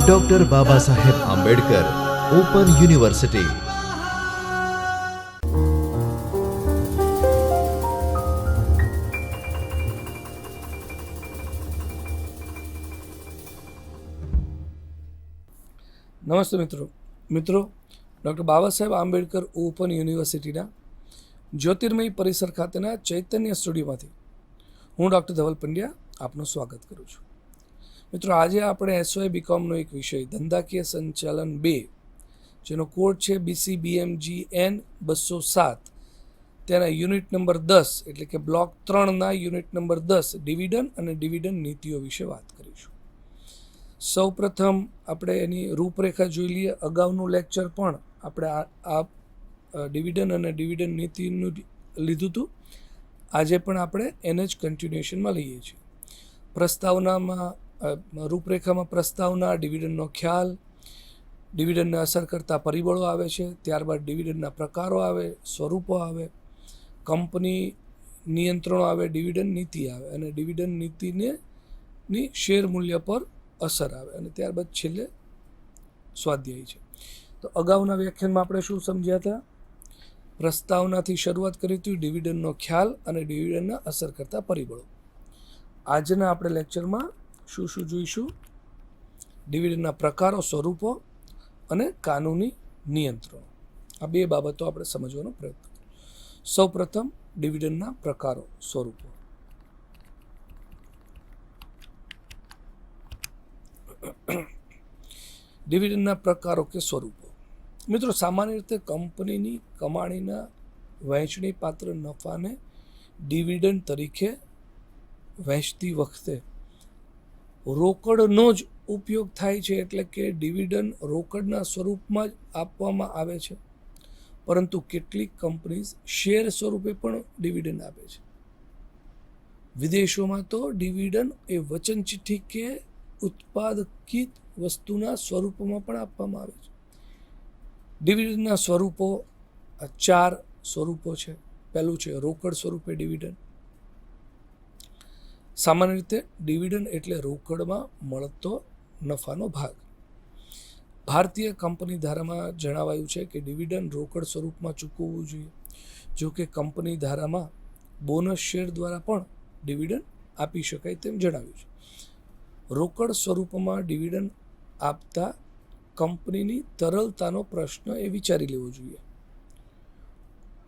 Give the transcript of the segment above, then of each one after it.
Doctor Baba Saheb Ambedkar open university નમસ્તે મિત્રો. મિત્રો ડૉક્ટર બાબા સાહેબ આંબેડકર ઓપન યુનિવર્સિટીના જ્યોતિર્મય પરિસર ખાતેના ચૈતન્ય સ્ટુડિયોમાંથી હું ડૉક્ટર ધવલ પંડ્યા આપનું સ્વાગત કરું છું. મિત્રો, આજે આપણે એસઓએ બીકોમનો એક વિષય, ધંધાકીય સંચાલન બે, જેનો કોડ છે બીસી બીએમજી એન બસો સાત. તેના યુનિટ નંબર દસ, એટલે કે બ્લોક ત્રણના યુનિટ નંબર દસ ડિવિડન અને ડિવિડન નીતિઓ વિશે વાત કરીશું. સૌપ્રથમ આપણે એની રૂપરેખા જોઈ લઈએ. અગાઉનું લેક્ચર પણ આપણે આ ડિવિડન અને ડિવિડન નીતિનું લીધું હતું. આજે પણ આપણે એને જ કન્ટિન્યુએશનમાં લઈએ છીએ. પ્રસ્તાવનામાં રૂપરેખામાં પ્રસ્તાવના ડિવિડનનો ખ્યાલ ડિવિડનને અસર કરતા પરિબળો આવે છે, ત્યારબાદ ડિવિડનના પ્રકારો આવે, સ્વરૂપો આવે, કંપની નિયંત્રણો આવે, ડિવિડન્ડ નીતિ આવે અને ડિવિડન્ડ નીતિને ની શેર મૂલ્ય પર અસર આવે અને ત્યારબાદ છેલ્લે સ્વાધ્યાય છે. તો અગાઉના વ્યાખ્યાનમાં આપણે શું સમજ્યા હતા? પ્રસ્તાવનાથી શરૂઆત કરી હતી ડિવિડનનો ખ્યાલ અને ડિવિડનના અસર કરતા પરિબળો. આજના આપણે લેક્ચરમાં શું શું જોઈશું? ડિવિડનના પ્રકારો, સ્વરૂપો અને કાનૂની નિયંત્રણો. આ બે બાબતો આપણે સમજવાનો પ્રયત્ન કરીશું સૌપ્રથમ ડિવિડનના પ્રકારો, સ્વરૂપો. ડિવિડન્ડના પ્રકારો કે સ્વરૂપો. મિત્રો, સામાન્ય રીતે કંપનીની કમાણીના વહેંચણી પાત્ર નફાને ડિવિડન્ડ તરીકે વહેંચતી વખતે રોકડનો જ ઉપયોગ થાય છે એટલે કે ડિવિડન્ડ રોકડના સ્વરૂપમાં જ આપવામાં આવે છે. પરંતુ કેટલીક કંપનીઝ શેર સ્વરૂપે પણ ડિવિડન્ડ આપે છે. વિદેશોમાં તો ડિવિડન્ડ એ વચન ચિઠ્ઠી કે ઉત્પાદકિત વસ્તુના સ્વરૂપમાં પણ આપવામાં આવે છે. ડિવિડન્ડના સ્વરૂપો ચાર સ્વરૂપો છે. પહેલું છે રોકડ સ્વરૂપે ડિવિડન્ડ. સામાન્ય રીતે ડિવિડન્ડ એટલે રોકડમાં મળતો નફાનો ભાગ. ભારતીય કંપની ધારામાં જણાવાયું છે કે ડિવિડન્ડ રોકડ સ્વરૂપમાં ચૂકવવું જોઈએ. જો કે કંપની ધારામાં બોનસ શેર દ્વારા પણ ડિવિડન્ડ આપી શકાય તેમ જણાવ્યું છે. રોકડ સ્વરૂપમાં ડિવિડન્ડ આપતા કંપનીની તરલતાનો પ્રશ્ન એ વિચારી લેવો જોઈએ.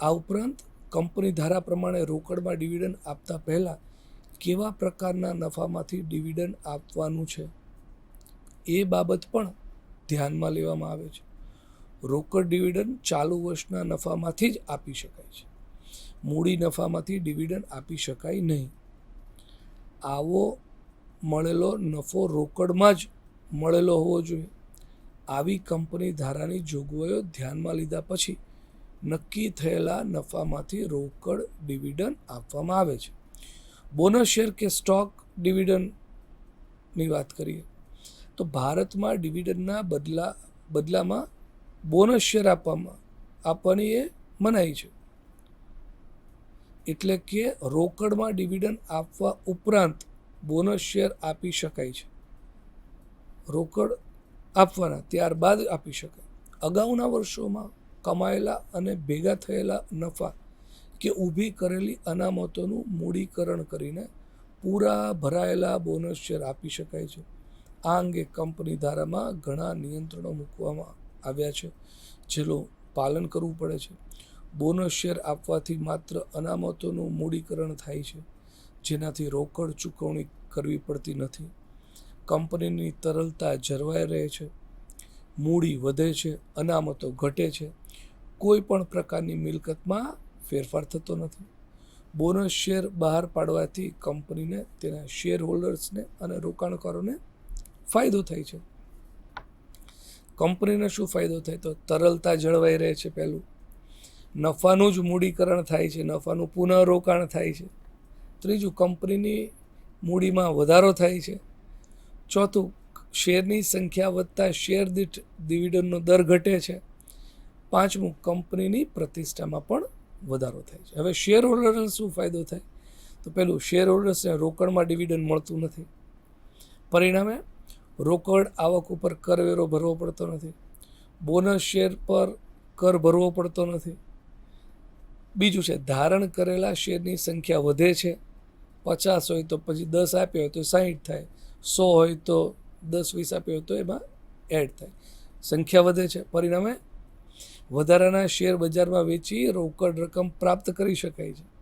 આ ઉપરાંત કંપની ધારા પ્રમાણે રોકડમાં ડિવિડન્ડ આપતા પહેલાં કેવા પ્રકારના નફામાંથી ડિવિડન્ડ આપવાનું છે? એ બાબત પણ ધ્યાનમાં લેવામાં આવે છે. રોકડ ડિવિડન્ડ ચાલુ વર્ષના નફામાંથી જ આપી શકાય છે. મૂડી નફામાંથી ડિવિડન્ડ આપી શકાય નહીં. આવો મળેલો નફો રોકડમાં જ મળેલો હોવો જોઈએ. આવી કંપની ધારાની જોગવાઈઓ ધ્યાનમાં લીધા પછી નક્કી થયેલા નફામાંથી રોકડ ડિવિડન્ડ આપવામાં આવે છે. બોનસ શેર કે સ્ટોક ડિવિડન્ડની વાત કરીએ, તો ભારતમાં ડિવિડન્ડના બદલા, બદલામાં બોનસ શેર આપવામાં, આપવાની એ મનાઈ છે. એટલે કે રોકડમાં ડિવિડન્ડ આપવા ઉપરાંત બોનસ શેર આપી શકાય છે. રોકડ આપવાના, ત્યારબાદ આપી શકાય. અગાઉના વર્ષોમાં કમાયેલા અને ભેગા થયેલા નફા કે ઊભી કરેલી અનામતોનું મૂડીકરણ કરીને પૂરા ભરાયેલા બોનસ શેર આપી શકાય છે. આ અંગે કંપની ધારામાં ઘણા નિયંત્રણો મૂકવામાં આવ્યા છે, જેનું પાલન કરવું પડે છે. બોનસ શેર આપવાથી માત્ર અનામતોનું મૂડીકરણ થાય છે, જેનાથી રોકડ ચૂકવણી કરવી પડતી નથી. કંપનીની તરલતા જળવાઈ રહે છે, મૂડી વધે છે, અનામતો ઘટે છે. કોઈ પણ પ્રકારની મિલકતમાં ફેરફાર થતો નથી. બોનસ શેર બહાર પાડવાથી કંપનીને, તેના શેર હોલ્ડર્સને અને રોકાણકારોને ફાયદો થાય છે. કંપનીને શું ફાયદો થાય? તો તરલતા જળવાઈ રહે છે પહેલું. નફાનું જ મૂડીકરણ થાય છે, નફાનું પુનઃરોકાણ થાય છે. ત્રીજું, કંપનીની મૂડીમાં વધારો થાય છે. ચોથું, શેરની સંખ્યા વધતા શેર દીઠ ડિવિડન્ડનો દર ઘટે છે. પાંચમું, કંપનીની પ્રતિષ્ઠામાં પણ વધારો થાય છે. હવે શેર હોલ્ડરને શું ફાયદો થાય? તો પેલું શેર હોલ્ડર્સને રોકડમાં ડિવિડન્ડ મળતું નથી. પરિણામે રોકડ આવક ઉપર કરવેરો ભરવો પડતો નથી. બોનસ શેર પર કર ભરવો પડતો નથી. બીજું છે, ધારણ કરેલા શેરની સંખ્યા વધે છે. પચાસ હોય તો પછી દસ આપ્યો હોય તો સાહીઠ થાય. સો હોય તો દસ વીસ આપ્યો હોય તો એમાં એડ થાય. સંખ્યા વધે છે. પરિણામે વધારાના શેર બજારમાં વેચી રોકડ રકમ પ્રાપ્ત કરી શકાય છે.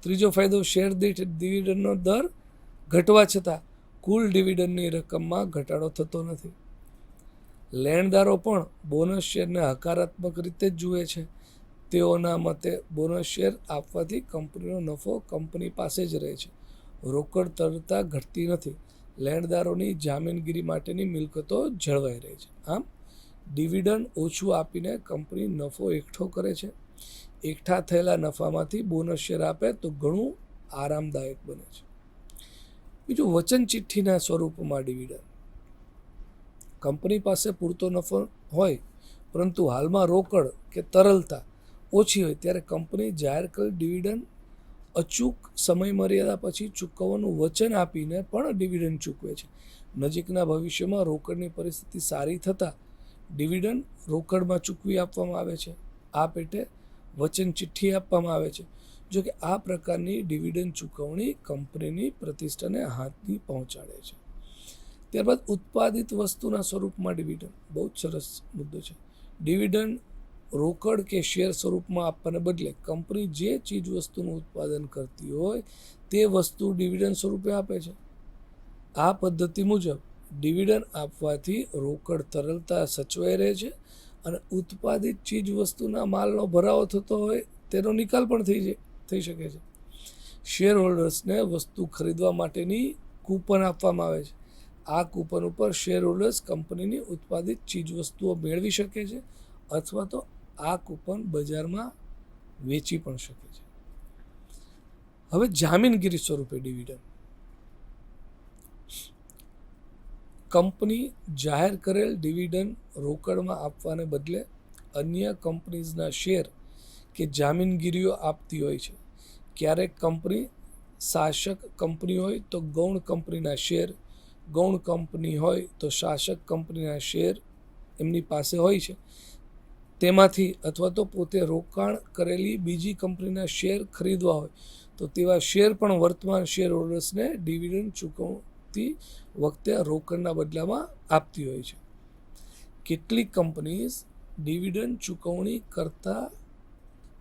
ત્રીજો ફાયદો, શેર દીઠ ડિવિડન્ડનો દર ઘટવા છતાં કુલ ડિવિડન્ડની રકમમાં ઘટાડો થતો નથી. લેણદારો પણ બોનસ શેરને હકારાત્મક રીતે જ જુએ છે. તેઓના મતે બોનસ શેર આપવાથી કંપનીનો નફો કંપની પાસે જ રહે છે. રોકડ તરતા ઘટતી નથી. લેણદારોની જામીનગીરી માટેની મિલકતો જળવાઈ રહે છે. આમ ડિવિડન્ડ ઓછું આપીને કંપની નફો એકઠો કરે છે. એકઠા થયેલા નફામાંથી બોનસ શેર આપે તો ઘણું આરામદાયક બને છે. બીજું વચન ચિઠ્ઠીના સ્વરૂપમાં ડિવિડન્ડ. કંપની પાસે પૂરતો નફો હોય, પરંતુ હાલમાં રોકડ કે તરલતા ઓછી હોય ત્યારે કંપની જાહેર કરેલ ડિવિડન્ડ અચૂક સમય મર્યાદા પછી ચૂકવવાનું વચન આપીને પણ ડિવિડન્ડ ચૂકવે છે. નજીકના ભવિષ્યમાં રોકડની પરિસ્થિતિ સારી થતાં ડિવિડન્ડ રોકડમાં ચૂકવી આપવામાં આવે છે. આ પેટે વચન ચિઠ્ઠી આપવામાં આવે છે. જો કે આ પ્રકારની ડિવિડન્ડ ચૂકવણી કંપનીની પ્રતિષ્ઠાને હાથની પહોંચાડે છે. ત્યારબાદ ઉત્પાદિત વસ્તુના સ્વરૂપમાં ડિવિડન્ડ. બહુ જ સરસ મુદ્દો છે. ડિવિડન્ડ રોકડ કે શેર સ્વરૂપમાં આપવાને બદલે કંપની જે ચીજ વસ્તુનું ઉત્પાદન કરતી હોય તે વસ્તુ ડિવિડન્ડ સ્વરૂપે આપે છે. આ પદ્ધતિ મુજબ ડિવિડન્ડ આપવાથી રોકડ તરલતા સચવાઈ રહે છે અને ઉત્પાદિત ચીજ વસ્તુના માલનો ભરાવો થતો હોય તેનો નિકાલ પણ થઈ જાય, થઈ શકે છે. શેર હોલ્ડર્સને વસ્તુ ખરીદવા માટેની કૂપન આપવામાં આવે છે. આ કૂપન ઉપર શેર હોલ્ડર્સ કંપનીની ઉત્પાદિત ચીજ વસ્તુઓ મેળવી શકે છે અથવા તો આ કૂપન બજારમાં વેચી પણ શકે છે. હવે જામીનગીરી સ્વરૂપે ડિવિડન્ડ. કંપની જાહેર કરેલ ડિવિડન્ડ રોકડમાં આપવાને બદલે અન્ય કંપનીઝના શેર કે જામીનગીરીઓ આપતી હોય છે. ક્યારેક કંપની શાસક કંપની હોય તો ગૌણ કંપનીના શેર, ગૌણ કંપની હોય તો શાસક કંપનીના શેર એમની પાસે હોય છે. તેમાંથી અથવા તો પોતે રોકાણ કરેલી બીજી કંપનીના શેર ખરીદવા હોય તો તેવા શેર પણ વર્તમાન શેર હોલ્ડર્સને ડિવિડન્ડ ચૂકવતી વખતે રોકડના બદલામાં આપતી હોય છે. કેટલીક કંપનીઝ ડિવિડન્ડ ચૂકવણી કરતાં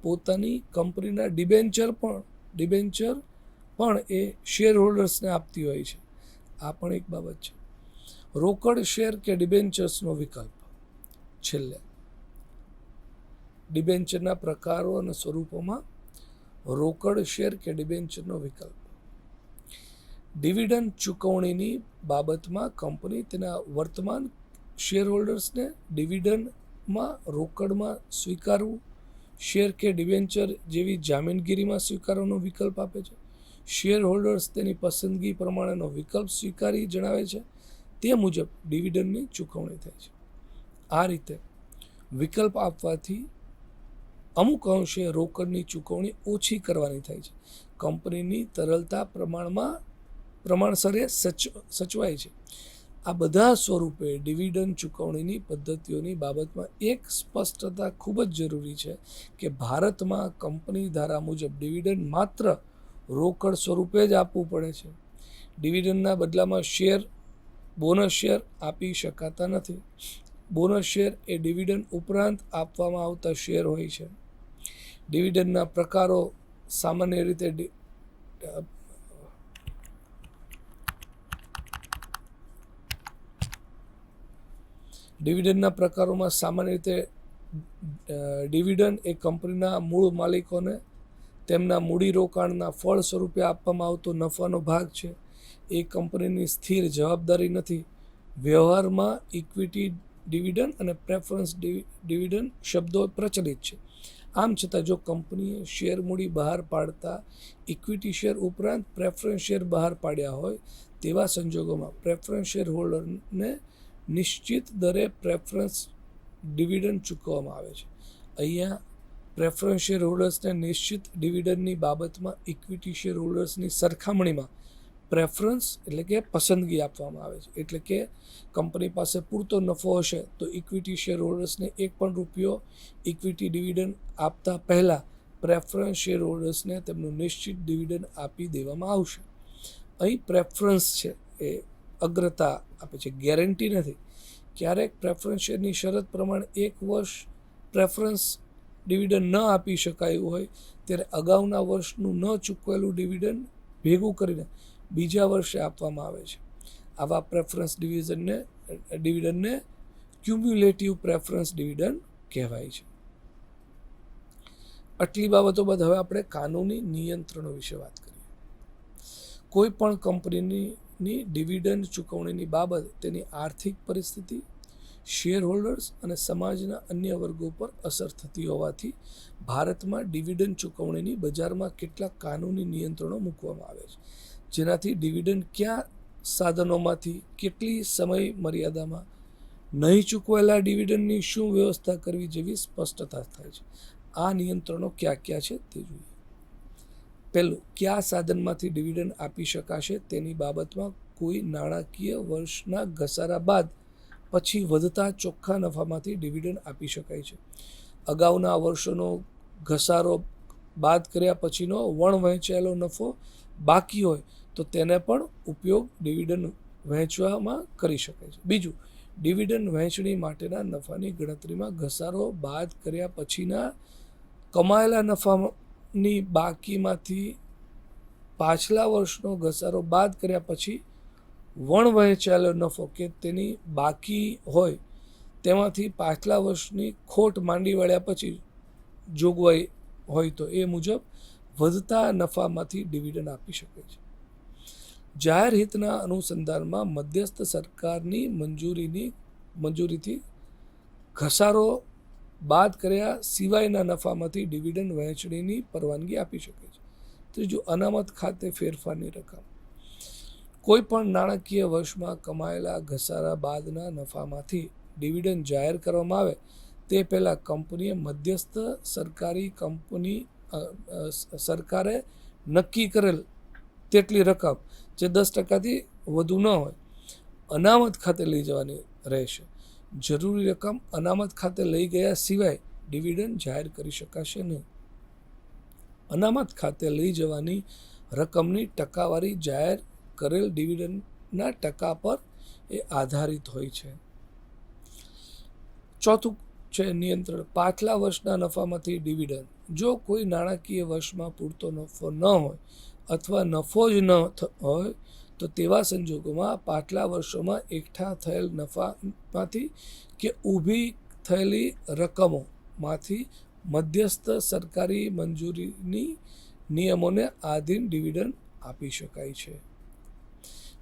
પોતાની કંપનીના ડિબેન્ચર પણ ડિબેન્ચર પણ એ શેર હોલ્ડર્સને આપતી હોય છે. આ પણ એક બાબત છે. રોકડ, શેર કે ડિબેન્ચર્સનો વિકલ્પ? છેલ્લે, ડિબેન્ચરના પ્રકારો અને સ્વરૂપોમાં રોકડ, શેર કે ડિબેન્ચરનો વિકલ્પ? ડિવિડન્ડ ચૂકવણીની બાબતમાં કંપની તેના વર્તમાન શેર હોલ્ડર્સને ડિવિડન્ડમાં રોકડમાં સ્વીકારવું, શેર કે ડિવેન્ચર જેવી જામીનગીરીમાં સ્વીકારવાનો વિકલ્પ આપે છે. શેર હોલ્ડર્સ તેની પસંદગી પ્રમાણેનો વિકલ્પ સ્વીકારી જણાવે છે. તે મુજબ ડિવિડન્ડની ચૂકવણી થાય છે. આ રીતે વિકલ્પ આપવાથી અમુક અંશે રોકડની ચૂકવણી ઓછી કરવાની થાય છે. કંપનીની તરલતા પ્રમાણમાં પ્રમાણસરે સચ, સચવાય છે. આ બધા સ્વરૂપે ડિવિડન્ડ ચૂકવણીની પદ્ધતિઓની બાબતમાં એક સ્પષ્ટતા ખૂબ જ જરૂરી છે કે ભારતમાં કંપની ધારા મુજબ ડિવિડન્ડ માત્ર રોકડ સ્વરૂપે જ આપવું પડે છે. ડિવિડન્ડના બદલામાં શેર, બોનસ શેર આપી શકાતા નથી. બોનસ શેર એ ડિવિડન્ડ ઉપરાંત આપવામાં આવતા શેર હોય છે. ડિવિડન્ડના પ્રકારો સામાન્ય રીતે ડિવિડન્ડના પ્રકારોમાં સામાન્ય રીતે ડિવિડન્ડ એ કંપનીના મૂળ માલિકોને તેમના મૂડીરોકાણના ફળ સ્વરૂપે આપવામાં આવતો નફાનો ભાગ છે. એ કંપનીની સ્થિર જવાબદારી નથી. વ્યવહારમાં ઇક્વિટી ડિવિડન્ડ અને પ્રેફરન્સ ડિવિડન્ડ શબ્દો પ્રચલિત છે. આમ છતાં જો કંપનીએ શેર મૂડી બહાર પાડતા ઇક્વિટી શેર ઉપરાંત પ્રેફરન્સ શેર બહાર પાડ્યા હોય, તેવા સંજોગોમાં પ્રેફરન્સ શેર હોલ્ડરને નિશ્ચિત દરે પ્રેફરન્સ ડિવિડન્ડ ચૂકવવામાં આવે છે. અહીંયા પ્રેફરન્સ શેર હોલ્ડર્સને નિશ્ચિત ડિવિડન્ડની બાબતમાં ઇક્વિટી શેર હોલ્ડર્સની સરખામણીમાં પ્રેફરન્સ એટલે કે પસંદગી આપવામાં આવે છે. એટલે કે કંપની પાસે પૂરતો નફો હશે તો ઇક્વિટી શેર હોલ્ડર્સને એક પણ રૂપિયો ઇક્વિટી ડિવિડન્ડ આપતા પહેલાં પ્રેફરન્સ શેર હોલ્ડર્સને તેમનું નિશ્ચિત ડિવિડન્ડ આપી દેવામાં આવશે. અહીં પ્રેફરન્સ છે એ અગ્રતા આપે છે. ગેરંટી નથી. ક્યારેક પ્રેફરન્સ શેરની શરત પ્રમાણે એક વર્ષ પ્રેફરન્સ ડિવિડન્ડ ન આપી શકાયું હોય, ત્યારે અગાઉના વર્ષનું ન ચૂકવેલું ડિવિડન્ડ ભેગું કરીને બીજા વર્ષે આપવામાં આવે છે. આવા પ્રેફરન્સ ડિવિઝનને ડિવિડન્ડને ક્યુમ્યુલેટિવ પ્રેફરન્સ ડિવિડન્ડ કહેવાય છે. આટલી બાબતો બાદ હવે આપણે કાનૂની નિયંત્રણો વિશે વાત કરીએ. કોઈ પણ કંપનીની ની ડિવિડન્ડ ચૂકવણીની બાબત તેની આર્થિક પરિસ્થિતિ શેર હોલ્ડર્સ અને સમાજના અન્ય વર્ગો પર અસર થતી હોવાથી ભારતમાં ડિવિડન્ડ ચૂકવણીની બજારમાં કેટલાક કાનૂની નિયંત્રણો મૂકવામાં આવે છે. જેનાથી ડિવિડન્ડ ક્યાં સાધનોમાંથી, કેટલી સમય મર્યાદામાં નહીં ચૂકવેલા ડિવિડન્ડની શું વ્યવસ્થા કરવી જેવી સ્પષ્ટતા થાય છે. આ નિયંત્રણો ક્યાં ક્યાં છે તે જોઈએ. પહેલું, કયા સાધનમાંથી ડિવિડન્ડ આપી શકાશે તેની બાબતમાં કોઈ નાણાકીય વર્ષના ઘસારા બાદ પછી વધતા ચોખ્ખા નફામાંથી ડિવિડન્ડ આપી શકાય છે. અગાઉના વર્ષોનો ઘસારો બાદ કર્યા પછીનો વણ વહેંચાયેલો નફો બાકી હોય તો તેને પણ ઉપયોગ ડિવિડન્ડ વહેંચવામાં કરી શકાય છે. બીજું ડિવિડન્ડ વહેંચણી માટેના નફાની ગણતરીમાં ઘસારો બાદ કર્યા પછીના કમાયેલા નફાની બાકીમાંથી પાછલા વર્ષનો ઘસારો બાદ કર્યા પછી વણ નફો કે તેની બાકી હોય તેમાંથી પાછલા વર્ષની ખોટ માંડી વળ્યા પછી જોગવાઈ હોય તો એ મુજબ વધતા નફામાંથી ડિવિડન્ડ આપી શકે છે. જાહેર હિતના અનુસંધાનમાં મધ્યસ્થ સરકારની મંજૂરીની, મંજૂરીથી ઘસારો બાદ કર્યા સિવાયના નફામાંથી ડિવિડન્ડ વહેંચણીની પરવાનગી આપી શકે છે. ત્રીજું, અનામત ખાતે ફેરફારની રકમ. કોઈ પણ નાણાકીય વર્ષમાં કમાયેલા ઘસારા બાદના નફામાંથી ડિવિડન્ડ જાહેર કરવામાં આવે, તે પહેલાં કંપનીએ મધ્યસ્થ સરકારી કંપની સરકારે નક્કી કરેલ તેટલી રકમ, જે દસ ટકાથી વધુ ન હોય, અનામત ખાતે લઈ જવાની રહેશે. જરૂરી રકમ અનામત ખાતે લઈ ગયા સિવાય ડિવિડન્ડ જાહેર કરી શકાશે નહીં. અનામત ખાતે લઈ જવાની રકમની ટકાવારી જાહેર કરેલ ડિવિડન્ડના ટકા પર એ આધારિત હોય છે. ચોથું છે નિયંત્રણ. પાછલા વર્ષના નફામાંથી ડિવિડન્ડ. જો કોઈ નાણાકીય વર્ષમાં પૂરતો નફો ન હોય અથવા નફો જ ન હોય તો તેવા સંજોગોમાં પાછલા વર્ષોમાં એકઠા થયેલ નફામાંથી કે ઊભી થયેલી રકમોમાંથી મધ્યસ્થ સરકારી મંજૂરીની નિયમોને આધીન ડિવિડન્ડ આપી શકાય છે.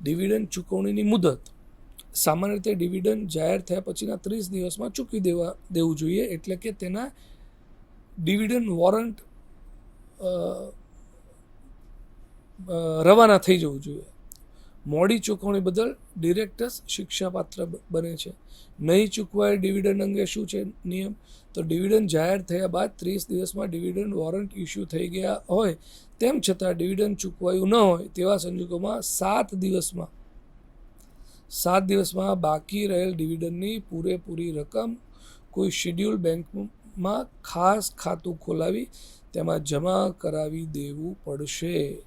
ડિવિડન્ડ ચૂકવણીની મુદત સામાન્ય રીતે ડિવિડન્ડ જાહેર થયા પછીના ત્રીસ દિવસમાં ચૂકવી દેવા, દેવું જોઈએ એટલે કે તેના ડિવિડન્ડ વોરંટ રવાના થઈ જવું જોઈએ. મોડી ચૂકવણી બદલ ડિરેક્ટર્સ શિક્ષાપાત્ર બને છે. નહીં ચૂકવાય ડિવિડન્ડ અંગે શું છે નિયમ? તો ડિવિડન્ડ જાહેર થયા બાદ ત્રીસ દિવસમાં ડિવિડન્ડ વોરંટ ઇસ્યુ થઈ ગયા હોય, તેમ છતાં ડિવિડન્ડ ચૂકવાયું ન હોય તેવા સંજોગોમાં સાત દિવસમાં સાત દિવસમાં બાકી રહેલ ડિવિડન્ડની પૂરેપૂરી રકમ કોઈ શેડ્યુલ બેંકમાં ખાસ ખાતું ખોલાવી, તેમાં જમા કરાવી દેવું પડશે.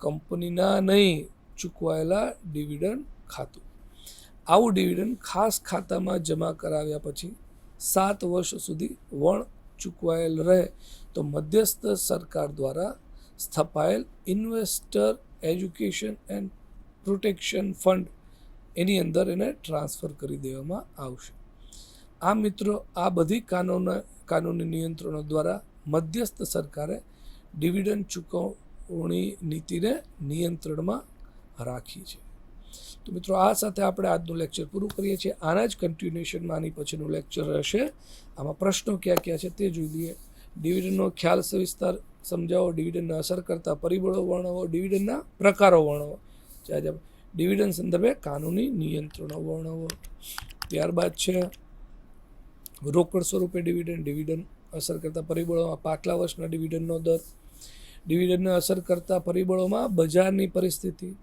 કંપનીના નહીં ચૂકવાયેલા ડિવિડન્ડ ખાતું. આવું ડિવિડન્ડ ખાસ ખાતામાં જમા કરાવ્યા પછી સાત વર્ષ સુધી વણ ચૂકવાયેલ રહે તો મધ્યસ્થ સરકાર દ્વારા સ્થપાયેલ investor education and protection fund એની અંદર એને ટ્રાન્સફર કરી દેવામાં આવશે. આ મિત્રો આ બધી કાનૂન, કાનૂની નિયંત્રણો દ્વારા મધ્યસ્થ સરકારે ડિવિડન્ડ ચૂકવણી નીતિને નિયંત્રણમાં રાખી છે તો મિત્રો, આ સાથે આપણે આજનું લેક્ચર પૂરું કરીએ છીએ. આના જ કન્ટિન્યુએશનમાં આની પછીનું લેક્ચર રહેશે. આમાં પ્રશ્નો ક્યાં ક્યાં છે તે જોઈ લઈએ. ડિવિડન્ડનો ખ્યાલ સવિસ્તાર સમજાવો ડિવિડનને અસર કરતા પરિબળો વર્ણવો, ડિવિડન્ડના પ્રકારો વર્ણવો. આજે ડિવિડન્ડ સંદર્ભે કાનૂની નિયંત્રણો વર્ણવો. ત્યારબાદ છે રોકડ સ્વરૂપે ડિવિડન્ડ ડિવિડન્ડ અસર કરતા પરિબળોમાં પાછલા વર્ષના ડિવિડન્ડનો દર. ડિવિડન્ડને અસર કરતા પરિબળોમાં બજારની પરિસ્થિતિ.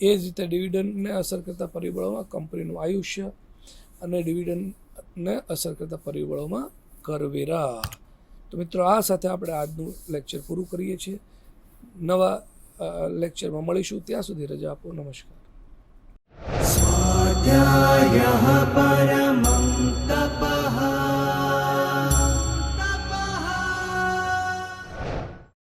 એ જ રીતે ડિવિડન્ડને અસર કરતા પરિબળોમાં કંપનીનું આયુષ્ય અને ડિવિડન્ડને અસર કરતા પરિબળોમાં કરવેરા. તો મિત્રો, આ સાથે આપણે આજનું લેક્ચર પૂરું કરીએ છીએ. નવા લેક્ચરમાં મળીશું. ત્યાં સુધી રજા આપો. નમસ્કાર. પરમં તપા